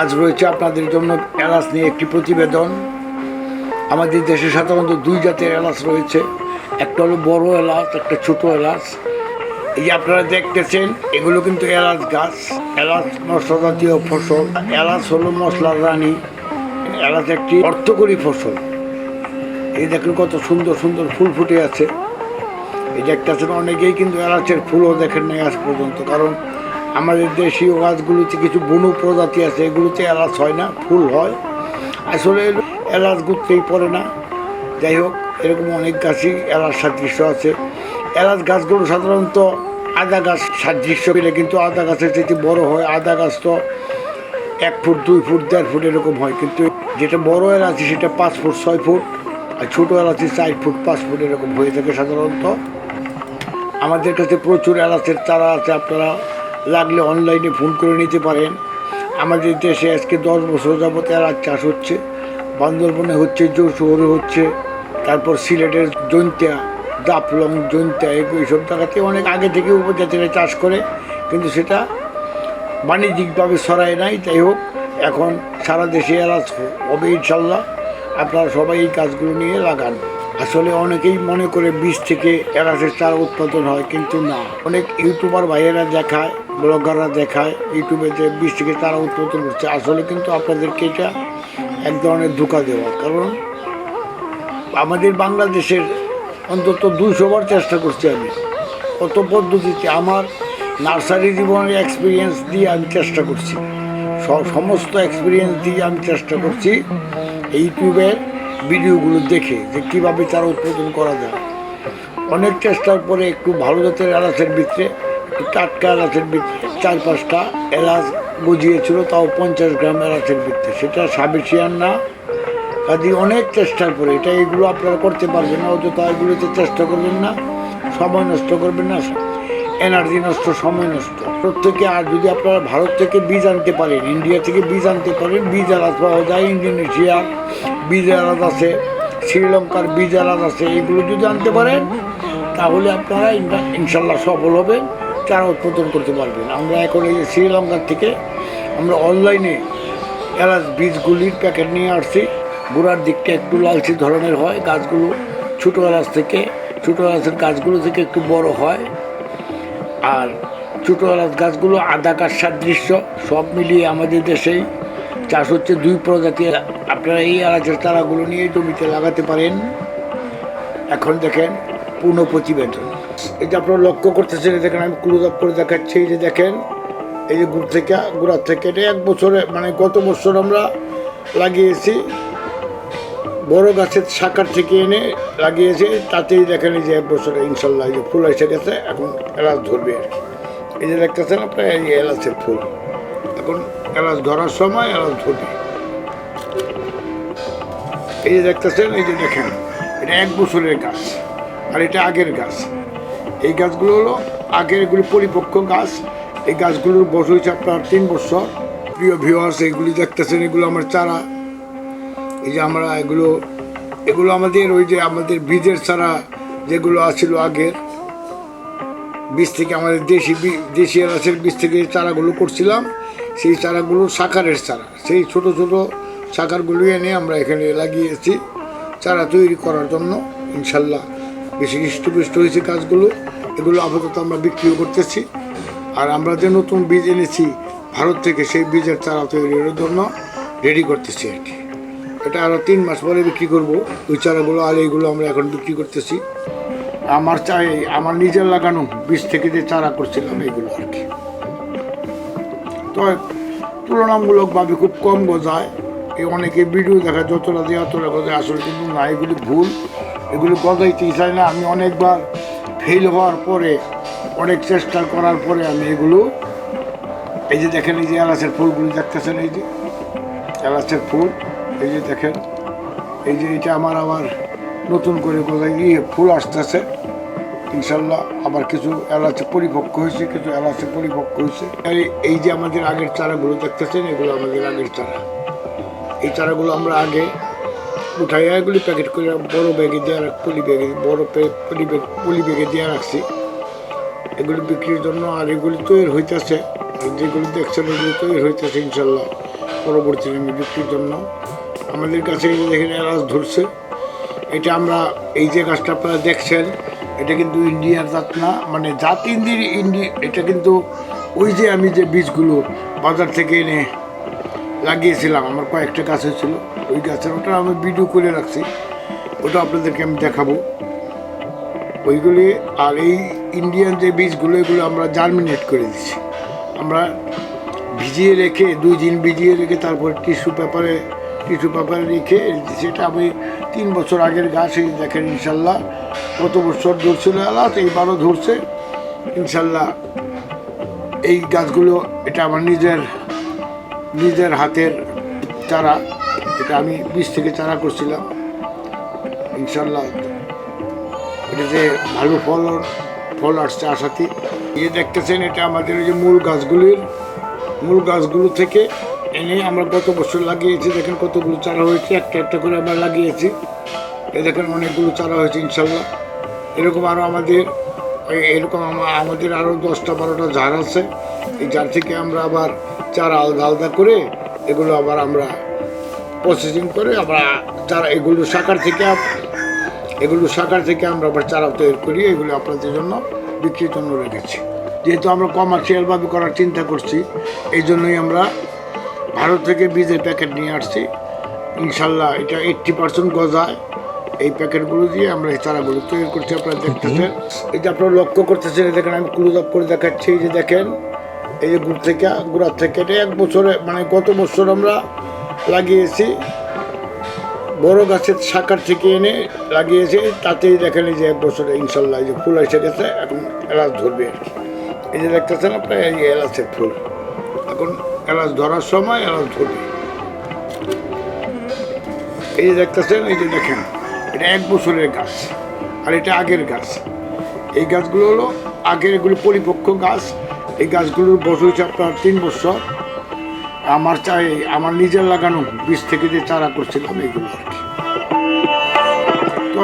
আজ রয়েছে আপনাদের জন্য এলাচ নিয়ে একটি প্রতিবেদন। আমাদের দেশে সাধারণত দুই জাতের এলাচ রয়েছে। একটা হলো বড় এলাচ, একটা ছোট এলাচ। এই যে আপনারা দেখতেছেন, এগুলো কিন্তু এলাচ গাছ। এলাচ মশলা জাতীয় ফসল। এলাচ হলো মশলার রানী। এলাচ একটি অর্থকরী ফসল। এই দেখুন কত সুন্দর সুন্দর ফুল ফুটে আছে। এই দেখতেছেন, অনেকেই কিন্তু এলাচের ফুলও দেখেন নাই আজ পর্যন্ত, কারণ আমাদের দেশীয় গাছগুলিতে কিছু বনু প্রজাতি আছে, এগুলোতে এলাচ হয় না, ফুল হয়। আসলে এলাচ গুড়তেই পড়ে না। যাই হোক, এরকম অনেক গাছই এলাচ সাদৃশ্য আছে। এলাচ গাছগুলো সাধারণত আদা গাছ সাদৃশ্য পেলে কিন্তু আদা গাছের যেটি বড় হয়। আদা গাছ তো এক ফুট, দুই ফুট, দেড় ফুট এরকম হয়। কিন্তু যেটা বড় এলাচি, সেটা পাঁচ ফুট, ছয় ফুট আর ছোটো এলাচি চার ফুট, পাঁচ ফুট এরকম হয়ে থাকে সাধারণত। আমাদের কাছে প্রচুর এলাচের চারা আছে, আপনারা লাগলে অনলাইনে ফোন করে নিতে পারেন। আমাদের দেশে আজকে দশ বছর যাবত এলাচ চাষ হচ্ছে। বান্দরবনে হচ্ছে যশোরে হচ্ছে, তারপর সিলেটের জৈন্তিয়া দাপলং এগুলো এইসব জায়গাতে অনেক আগে থেকে উপজাতিরা চাষ করে, কিন্তু সেটা বাণিজ্যিকভাবে সরায় নাই। যাই হোক, এখন সারা দেশে এলাচ হবে ইনশাল্লাহ। আপনারা সবাই এই কাজগুলো নিয়ে লাগান। আসলে অনেকেই মনে করে বীজ থেকে এলাচের চারা উৎপাদন হয়, কিন্তু না। অনেক ইউটিউবার ভাইয়েরা দেখায়, ব্লগাররা দেখায়, ইউটিউবে যে বীজ থেকে চারা উৎপাদন করছে। আসলে কিন্তু আপনাদেরকে এটা এক ধরনের ধোকা দেওয়া। কারণ আমাদের বাংলাদেশের অন্তত দুশো বার চেষ্টা করছি আমি। কত পদ্ধতিতে আমার নার্সারি জীবনের এক্সপিরিয়েন্স দিয়ে আমি চেষ্টা করছি। সমস্ত এক্সপিরিয়েন্স দিয়ে আমি চেষ্টা করছি ইউটিউবের ভিডিওগুলো দেখে যে কীভাবে চারা উৎপাদন করা যায়। অনেক চেষ্টার পরে একটু ভালো জাতের এলাচের ভিতরে একটু টাটকা এলাচের ভিতরে চার পাঁচটা এলাচ গজিয়েছিল, তাও পঞ্চাশ গ্রাম এলাচের ভিতরে সেটা সাবেশিয়ান না। কাজে অনেক চেষ্টার পরে, এটা এগুলো আপনারা করতে পারবেন না, অযথা এগুলোতে চেষ্টা করবেন না, সময় নষ্ট করবেন না। এনার্জি নষ্ট, সময় নষ্ট। প্রত্যেকে আর যদি আপনারা ভারত থেকে বীজ আনতে পারেন ইন্ডিয়া থেকে বীজ আনতে পারেন, বীজ আলাদ পাওয়া যায় ইন্দোনেশিয়ার বীজ আলাদ আছে শ্রীলঙ্কার বীজ আলাদ আছে, এগুলো যদি আনতে পারেন, তাহলে আপনারা ইনশাল্লাহ সফল হবেন, চারা উৎপাদন করতে পারবেন। আমরা এখন এই শ্রীলঙ্কার থেকে আমরা অনলাইনে এলাচ বীজগুলির প্যাকেট নিয়ে আসছি। গোড়ার দিকটা একটু লালচে ধরনের হয়, গাছগুলো ছোটো এলাচ থেকে, ছোটো এলাচের গাছগুলো থেকে একটু বড় হয়। আর ছোটো এলাচ গাছগুলো আদা গাছ সাদৃশ্য সব মিলিয়ে আমাদের দেশেই চাষ হচ্ছে দুই প্রজাতির। আপনারা এই এলাচের চারাগুলো নিয়ে জমিতে লাগাতে পারেন। এখন দেখেন পূর্ণ প্রতিবেদন। এটা আপনারা লক্ষ্য করতেছেন দেখেন আমি ক্লোজ আপ করে দেখাচ্ছি, এই যে দেখেন, এই যে গুড় থেকে গুড়ার থেকে, এটা এক বছরে মানে গত বছর আমরা লাগিয়েছি বড় গাছের শাখার থেকে এনে লাগিয়েছে, তাতেই দেখেন যে এক বছরে ইনশাল্লাহ যে ফুল এসে গেছে, এখন এলাচ ধরবে। এই যে দেখতেছেন আপনার, এই এলাচের ফুল। এখন এলাচ ধরার সময় এলাচ ধরবে। এই যে দেখতেছেন, এই যে দেখেন, এটা এক বছরের গাছ, আর এটা আগের গাছ। এই গাছগুলো হলো আগের এগুলো পরিপক্ক গাছ। এই গাছগুলোর বয়স হয়েছে আপনার তিন বছর। প্রিয় ভিউয়ার্স এগুলি দেখতেছেন, এগুলো আমার চারা। এই যে আমরা এগুলো এগুলো আমাদের ওই যে আমাদের বীজের চারা যেগুলো আছিল আগের, বীজ থেকে আমাদের দেশি দেশি এলাচের বীজ থেকে চারাগুলো করছিলাম। সেই চারাগুলো সাকারের চারা। সেই ছোট ছোট সাকারগুলো এনে আমরা এখানে লাগিয়েছি চারা তৈরি করার জন্য। ইনশাল্লাহ বেশি হৃষ্টপুষ্ট হয়েছে গাছগুলো এগুলো আপাতত আমরা বিক্রিও করতেছি। আর আমরা যে নতুন বীজ এনেছি, ভারত থেকে সেই বীজের চারা তৈরির জন্য রেডি করতেছি আর কি। এটা আরও তিন মাস পরে বিক্রি করব। ওই চারাগুলো আর এইগুলো আমরা এখন বিক্রি করতেছি। আমার চাই, আমার নিজের লাগানো বীজ থেকে যে চারা করছিলাম, এইগুলো আর কি। তো তুলনামূলকভাবে খুব কম গজায়। এই অনেকে ভিডিও দেখা যতটা দিয়ে অতটা গজায়, আসলে কিন্তু না, এগুলি ভুল। এগুলো গজাইতেই চাই না। আমি অনেকবার ফেল হওয়ার পরে, অনেক চেষ্টা করার পরে আমি এগুলো, এই যে দেখেন এই যে এলাচের ফুলগুলি দেখতেছেন, এই যে এলাচের ফুল। এই যে দেখেন, এই যে এটা আমার আবার নতুন করে কোথায় গিয়ে ফুল আসতেছে। ইনশাল্লাহ আবার কিছু এলাচে পরিপক্ক হয়েছে, কিছু এলাচে পরিপক্ক হয়েছে। এই- এই যে আমাদের আগের চারাগুলো দেখতেছেন, এগুলো আমাদের আগের চারা। এই চারাগুলো আমরা আগে উঠাইয়া এগুলি প্যাকেট করে বড় ব্যাগে দিয়ে রাখ পলি ব্যাগে বড় পলি ব্যাগ পলি ব্যাগে দিয়ে রাখছি। এগুলি বিক্রির জন্য আর এগুলি তৈরি হইতেছে। যেগুলি দেখছেন, এগুলি তৈরি হইতেছে ইনশাল্লাহ। পরবর্তী বিক্রির জন্য আমাদের কাছে যে দেখেন ধরছে। এটা আমরা, এই যে গাছটা আপনারা দেখছেন, এটা কিন্তু ইন্ডিয়ার জাত না মানে জাত ইন্দির ইন্ডি, এটা কিন্তু ওই যে আমি যে বীজগুলো বাজার থেকে এনে লাগিয়েছিলাম, আমার কয়েকটা গাছ হয়েছিল, ওই গাছের ওটা আমি ভিডিও করে রাখছি, ওটা আপনাদেরকে আমি দেখাবো। ওইগুলি, আর এই ইন্ডিয়ান যে বীজগুলো, এগুলো আমরা জার্মিনেট করে দিচ্ছি। আমরা ভিজিয়ে রেখে, দুই দিন ভিজিয়ে রেখে তারপর টিস্যু পেপারে টিস্যু পেপারে রেখে সেটা আমি তিন বছর আগের গাছ, এই দেখেন ইনশাল্লাহ গত বছর ধরছিল এলাচ এইবারও ধরছে, ইনশাল্লাহ। এই গাছগুলো, এটা আমার নিজের নিজের হাতের চারা, এটা আমি বীজ থেকে চারা করছিলাম, ইনশাল্লাহ। এটাতে ভালো ফল ফল আসছে আশাতে। এই দেখতেছেন, এটা আমাদের ওই যে মূল গাছগুলির, মূল গাছগুলো থেকে এনে আমরা গত বছর লাগিয়েছি, দেখেন কতগুলো চারা হয়েছে, একটা একটা করে আমরা লাগিয়েছি। এ দেখেন অনেকগুলো চারা হয়েছে, ইনশাল্লাহ। এরকম আরও আমাদের এরকম আমাদের আরও দশটা, বারোটা ঝাড় আছে। এই ঝাড় থেকে আমরা আবার চারা আলাদা আলাদা করে এগুলো আবার আমরা প্রসেসিং করে আমরা চারা এগুলো শাখার থেকে এগুলো শাখার থেকে আমরা আবার চারা তৈরি করি, এগুলো আপনাদের জন্য বিক্রির জন্য রেখেছি। যেহেতু আমরা কমার্শিয়ালভাবে করার চিন্তা করছি, এই জন্যই আমরা ভারত থেকে বীজের প্যাকেট নিয়ে আসছি। ইনশাল্লাহ এটা এইট্টি পার্সেন্ট গজায়। এই প্যাকেটগুলো দিয়ে আমরা এই চারাগুলো তৈরি করছি আপনারা দেখতেছেন। এই যে আপনারা লক্ষ্য করতেছেন দেখেন আমি ক্লোজ আপ করে দেখাচ্ছি এই যে দেখেন এই যে গুড় থেকে গুড়ার থেকে এটা এক বছরে মানে গত বছর আমরা লাগিয়েছি। বড় গাছের শাখার থেকে এনে লাগিয়েছি তাতেই দেখেন এই যে এক বছরে ইনশাল্লাহ এই যে ফুল এসে গেছে এখন এলাচ ধরবে। এই যে দেখতেছেন আপনার এই যে এলাচের ফুল। এখন এলাচ ধরার সময় এলাচ ধরবে। এই যে দেখতেছেন, এই যে দেখেন, এটা এক বছরের গাছ আর এটা আগের গাছ। এই গাছগুলো হলো আগের এগুলো পরিপক্ক গাছ। এই গাছগুলোর বয়স হচ্ছে আপনার তিন বছর। আমার চাই, আমার নিজের লাগানো বীজ থেকে যে চারা করছিলাম, এইগুলো আর কি। তো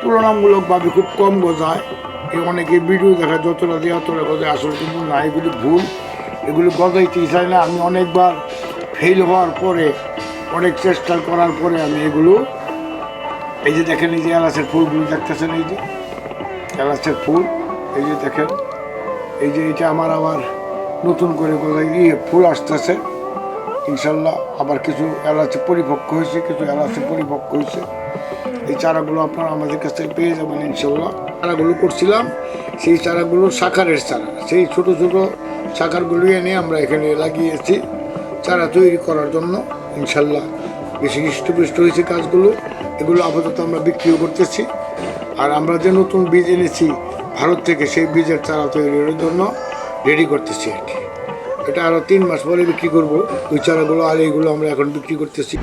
তুলনামূলকভাবে খুব কম গজায়। অনেকে ভিডিও দেখা, যতটা দিয়ে অতটা গজায়। আসলে কিন্তু না, এগুলি ভুল। এগুলো গজাইতে চাই না। আমি অনেকবার ফেল হওয়ার পরে, অনেক চেষ্টা করার পরে আমি এগুলো, এই যে দেখেন, এই যে এলাচের ফুলগুলো দেখতেছেন, এই যে? এলাচের ফুল, এই যে দেখেন, এই যে এটা আমার আবার নতুন করে কোথায় গিয়ে ফুল আসতেছে। ইনশাল্লাহ আবার কিছু এলাচে পরিপক্ক হয়েছে, কিছু এলাচে পরিপক্ক হয়েছে। এই চারাগুলো আপনারা আমাদের কাছ থেকে পেয়ে যাবেন ইনশাল্লাহ। চারাগুলো করছিলাম, সেই চারাগুলো সাকারের চারা। সেই ছোট ছোট সাকারগুলো এনে আমরা এখানে লাগিয়েছি, চারা তৈরি করার জন্য। ইনশাল্লাহ বেশি হৃষ্টপুষ্ট হয়েছে কাজগুলো, এগুলো আপাতত আমরা বিক্রিও করতেছি। আর আমরা যে নতুন বীজ এনেছি, ভারত থেকে সেই বীজের চারা তৈরির জন্য রেডি করতেছি আর কি। এটা আরও তিন মাস পরে বিক্রি করব, ওই চারাগুলো আর এইগুলো আমরা এখন বিক্রি করতেছি।